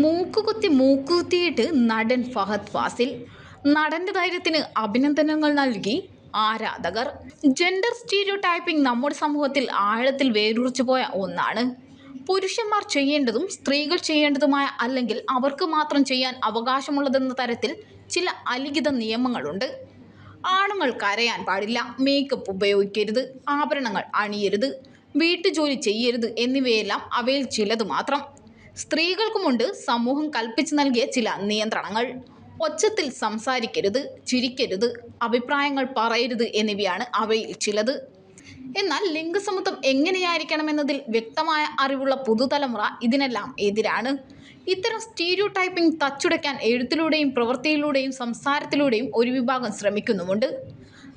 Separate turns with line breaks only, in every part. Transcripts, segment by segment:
മൂക്കുകുത്തി മൂക്കുകുത്തിയിട്ട് നടൻ ഫഹദ് ഫാസിൽ. നടന്റെ ധൈര്യത്തിന് അഭിനന്ദനങ്ങൾ നൽകി ആരാധകർ. ജെൻഡർ സ്റ്റീരിയോ ടൈപ്പിംഗ് നമ്മുടെ സമൂഹത്തിൽ ആഴത്തിൽ വേരൂർച്ചു പോയ ഒന്നാണ്. പുരുഷന്മാർ ചെയ്യേണ്ടതും സ്ത്രീകൾ ചെയ്യേണ്ടതുമായ അല്ലെങ്കിൽ അവർക്ക് മാത്രം ചെയ്യാൻ അവകാശമുള്ളതെന്ന തരത്തിൽ ചില അലിഖിത നിയമങ്ങളുണ്ട്. ആണുങ്ങൾ കരയാൻ പാടില്ല മേക്കപ്പ് ഉപയോഗിക്കരുത് ആഭരണങ്ങൾ അണിയരുത് വീട്ടുജോലി ചെയ്യരുത് എന്നിവയെല്ലാം അവയിൽ ചിലത് മാത്രം. സ്ത്രീകൾക്കുമുണ്ട് സമൂഹം കൽപ്പിച്ചു നൽകിയ ചില നിയന്ത്രണങ്ങൾ. ഒച്ചത്തിൽ സംസാരിക്കരുത് ചിരിക്കരുത് അഭിപ്രായങ്ങൾ പറയരുത് എന്നിവയാണ് അവയിൽ ചിലത്. എന്നാൽ ലിംഗസമത്വം എങ്ങനെയായിരിക്കണമെന്നതിൽ വ്യക്തമായ അറിവുള്ള പുതുതലമുറ ഇതിനെല്ലാം എതിരാണ്. ഇത്തരം സ്റ്റീരിയോ ടൈപ്പിംഗ് തച്ചുടയ്ക്കാൻ എഴുത്തിലൂടെയും പ്രവൃത്തിയിലൂടെയും സംസാരത്തിലൂടെയും ഒരു വിഭാഗം ശ്രമിക്കുന്നുമുണ്ട്.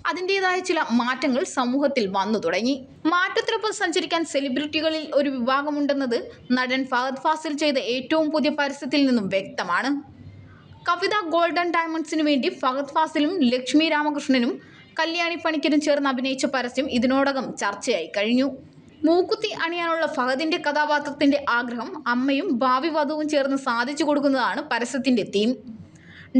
അതിന്റെതായ ചില മാറ്റങ്ങൾ സമൂഹത്തിൽ വന്നു തുടങ്ങി. മാറ്റത്തിനൊപ്പം സഞ്ചരിക്കാൻ സെലിബ്രിറ്റികളിൽ ഒരു വിഭാഗമുണ്ടെന്നത് നടൻ ഫഹദ് ഫാസിൽ ചെയ്ത ഏറ്റവും പുതിയ പരസ്യത്തിൽ നിന്നും വ്യക്തമാണ്. കവിത ഗോൾഡൻ ഡയമണ്ട്സിനു വേണ്ടി ഫഹദ് ഫാസിലും ലക്ഷ്മി രാമകൃഷ്ണനും കല്യാണി പണിക്കരും ചേർന്ന് അഭിനയിച്ച പരസ്യം ഇതിനോടകം ചർച്ചയായി കഴിഞ്ഞു. മൂക്കുത്തി അണിയാനുള്ള ഫഹദിന്റെ കഥാപാത്രത്തിന്റെ ആഗ്രഹം അമ്മയും ഭാവി വധുവും ചേർന്ന് സാധിച്ചു കൊടുക്കുന്നതാണ് പരസ്യത്തിന്റെ തീം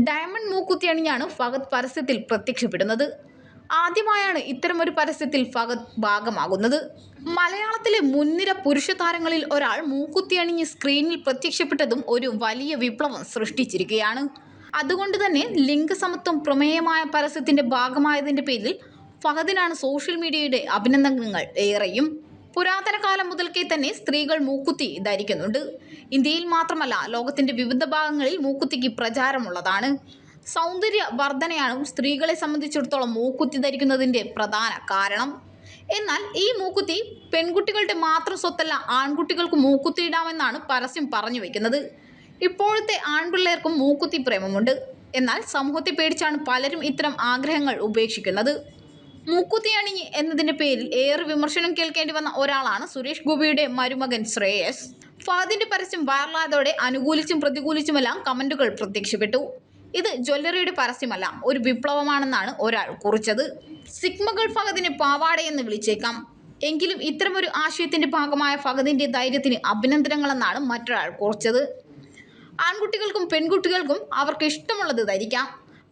ഡയമണ്ട് മൂക്കുത്തി അണിഞ്ഞാണ് ഫഹദ് പരസ്യത്തിൽ പ്രത്യക്ഷപ്പെടുന്നത്. ആദ്യമായാണ് ഇത്തരമൊരു പരസ്യത്തിൽ ഫഹദ് ഭാഗമാകുന്നത്. മലയാളത്തിലെ മുൻനിര പുരുഷ താരങ്ങളിൽ ഒരാൾ മൂക്കുത്തി അണിഞ്ഞ് സ്ക്രീനിൽ പ്രത്യക്ഷപ്പെട്ടതും ഒരു വലിയ വിപ്ലവം സൃഷ്ടിച്ചിരിക്കുകയാണ്. അതുകൊണ്ട് തന്നെ ലിംഗസമത്വം പ്രമേയമായ പരസ്യത്തിന്റെ ഭാഗമായതിന്റെ പേരിൽ ഫഹദിനാണ് സോഷ്യൽ മീഡിയയുടെ അഭിനന്ദനങ്ങൾ ഏറെയും. പുരാതന കാലം മുതൽക്കേ തന്നെ സ്ത്രീകൾ മൂക്കുത്തി ധരിക്കുന്നുണ്ട്. ഇന്ത്യയിൽ മാത്രമല്ല ലോകത്തിന്റെ വിവിധ ഭാഗങ്ങളിൽ മൂക്കുത്തിക്ക് പ്രചാരമുള്ളതാണ്. സൗന്ദര്യ വർധനയാണ് സ്ത്രീകളെ സംബന്ധിച്ചിടത്തോളം മൂക്കുത്തി ധരിക്കുന്നതിന്റെ പ്രധാന കാരണം. എന്നാൽ ഈ മൂക്കുത്തി പെൺകുട്ടികളുടെ മാത്രം സ്വത്തല്ല ആൺകുട്ടികൾക്ക് മൂക്കുത്തി ഇടാമെന്നാണ് പരസ്യം പറഞ്ഞു വയ്ക്കുന്നത് ഇപ്പോഴത്തെ ആൺപിള്ളേർക്കും മൂക്കുത്തി പ്രേമമുണ്ട്. എന്നാൽ സമൂഹത്തെ പേടിച്ചാണ് പലരും ഇത്തരം ആഗ്രഹങ്ങൾ ഉപേക്ഷിക്കുന്നത്. മൂക്കുത്തി അണിഞ്ഞ് എന്നതിന്റെ പേരിൽ ഏറെ വിമർശനം കേൾക്കേണ്ടി വന്ന ഒരാളാണ് സുരേഷ് ഗോപിയുടെ മരുമകൻ ശ്രേയസ്. ഫാദിന്റെ പരസ്യം വൈറലായതോടെ അനുകൂലിച്ചും പ്രതികൂലിച്ചുമെല്ലാം കമന്റുകൾ പ്രത്യക്ഷപ്പെട്ടു. ഇത് ജ്വല്ലറിയുടെ പരസ്യമല്ല ഒരു വിപ്ലവമാണെന്നാണ് ഒരാൾ കുറിച്ചത്. സിഗ്മകൾ ഫഹദിനെ പാവാടയെന്ന് വിളിച്ചേക്കാം. എങ്കിലും ഇത്തരമൊരു ആശയത്തിന്റെ ഭാഗമായ ഫഹദിന്റെ ധൈര്യത്തിന് അഭിനന്ദനങ്ങളെന്നാണ് മറ്റൊരാൾ കുറിച്ചത്. ആൺകുട്ടികൾക്കും പെൺകുട്ടികൾക്കും അവർക്ക് ഇഷ്ടമുള്ളത് ധരിക്കാം.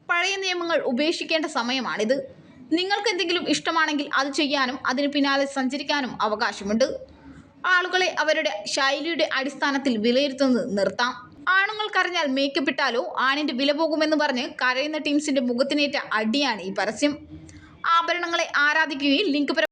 പഴയ നിയമങ്ങൾ ഉപേക്ഷിക്കേണ്ട സമയമാണിത്. നിങ്ങൾക്ക് എന്തെങ്കിലും ഇഷ്ടമാണെങ്കിൽ അത് ചെയ്യാനും അതിന് പിന്നാലെ സഞ്ചരിക്കാനും അവകാശമുണ്ട്. ആളുകളെ അവരുടെ ശൈലിയുടെ അടിസ്ഥാനത്തിൽ വിലയിരുത്തുന്നത് നിർത്താം. ആണുങ്ങൾ കരഞ്ഞാൽ മേക്കപ്പ് ഇട്ടാലോ? ആണിന്റെ വില പോകുമെന്ന് പറഞ്ഞ് കരയുന്ന ടീംസിന്റെ മുഖത്തിനേറ്റ അടിയാണ് ഈ പരസ്യം. ആഭരണങ്ങളെ ആരാധിക്കുകയും ലിംഗപര